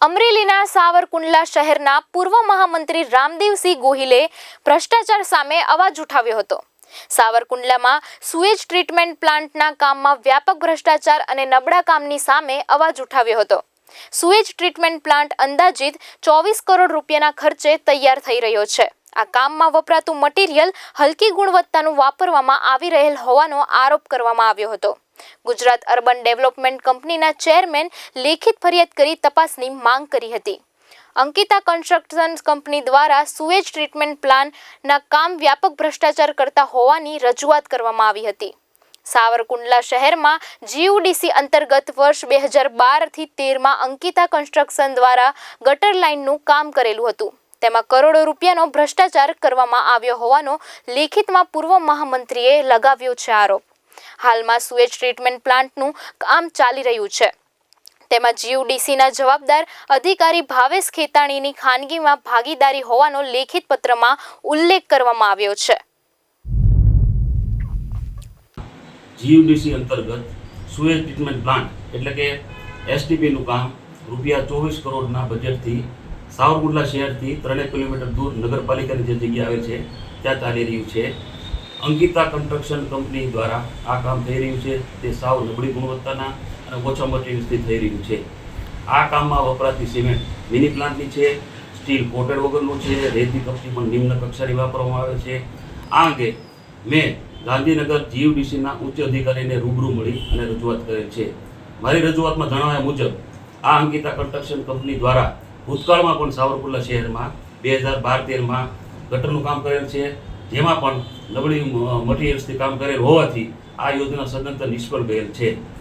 અમરેલીના સાવરકુંડલા શહેરના પૂર્વ મહામંત્રી રામદેવસિંહ ગોહિલે ભ્રષ્ટાચાર સામે અવાજ ઉઠાવ્યો હતો. સાવરકુંડલામાં સુએજ ટ્રીટમેન્ટ પ્લાન્ટના કામમાં વ્યાપક ભ્રષ્ટાચાર અને નબળા કામની સામે અવાજ ઉઠાવ્યો હતો. સુએજ ટ્રીટમેન્ટ પ્લાન્ટ અંદાજિત ચોવીસ કરોડ રૂપિયાના ખર્ચે તૈયાર થઈ રહ્યો છે. આ કામમાં વપરાતું મટીરિયલ હલકી ગુણવત્તાનું વાપરવામાં આવી રહેલ હોવાનો આરોપ કરવામાં આવ્યો હતો. ગુજરાત અર્બન ડેવલપમેન્ટ કંપનીના ચેરમેન લેખિત ફરિયાદ કરી તપાસની માંગ કરી હતી. અંકિતા કન્સ્ટ્રક્શન કંપની દ્વારા સુએજ ટ્રીટમેન્ટ પ્લાનના કામ વ્યાપક ભ્રષ્ટાચાર કરતા હોવાની રજૂઆત કરવામાં આવી હતી. સાવરકુંડલા શહેરમાં જીયુડીસી અંતર્ગત વર્ષ બે હજાર બારથી તેરમાં અંકિતા કન્સ્ટ્રક્શન દ્વારા ગટર લાઇનનું કામ કરેલું હતું. તેમાં કરોડો રૂપિયાનો ભ્રષ્ટાચાર કરવામાં આવ્યો હોવાનો લેખિતમાં પૂર્વ મહામંત્રીએ લગાવ્યો છે આરોપ. હાલમાં સુએજ ટ્રીટમેન્ટ પ્લાન્ટનું કામ ચાલી રહ્યું છે. તેમાં જીયુડીસીના જવાબદાર અધિકારી ભાવેશ ખેતાણીની ખાનગીમાં ભાગીદારી હોવાનો લેખિત પત્રમાં ઉલ્લેખ કરવામાં આવ્યો છે. જીયુડીસી અંતર્ગત સુએજ ટ્રીટમેન્ટ પ્લાન્ટ એટલે કે એસટીપીનું કામ રૂપિયા ચોવીસ કરોડના બજેટથી સાવરકુંડલા શહેરથી ત્રણેક કિલોમીટર દૂર નગરપાલિકાની જે જગ્યા આવે છે, ત્યાં ચાલી રહ્યું છે. અંકિતા કન્સ્ટ્રક્શન કંપની દ્વારા આ કામ થઈ રહ્યું છે. તે સાવ નબળી ગુણવત્તાના અને ઓછા મટીરિયલ્સથી થઈ રહ્યું છે. આ કામમાં વપરાતી સિમેન્ટ મિની પ્લાન્ટની છે, સ્ટીલ કોટેડ વગરનું છે, રેતી કપચી પણ નિમ્ન કક્ષાની વાપરવામાં આવે છે. આ અંગે મેં ગાંધીનગર જીયુડીસીના ઉચ્ચ અધિકારીને રૂબરૂ મળી અને રજૂઆત કરેલ છે. મારી રજૂઆતમાં જણાવ્યા મુજબ, આ અંકિતા કન્સ્ટ્રક્શન કંપની દ્વારા ભૂતકાળમાં પણ સાવરકુંડલા શહેરમાં, બે હજાર બાર તેરમાં ગટરનું કામ કરેલ છે. જેમાં પણ નબળી મટીરિયલ્સથી કામ કરેલ હોવાથી આ યોજના સદંતર નિષ્ફળ ગયેલ છે.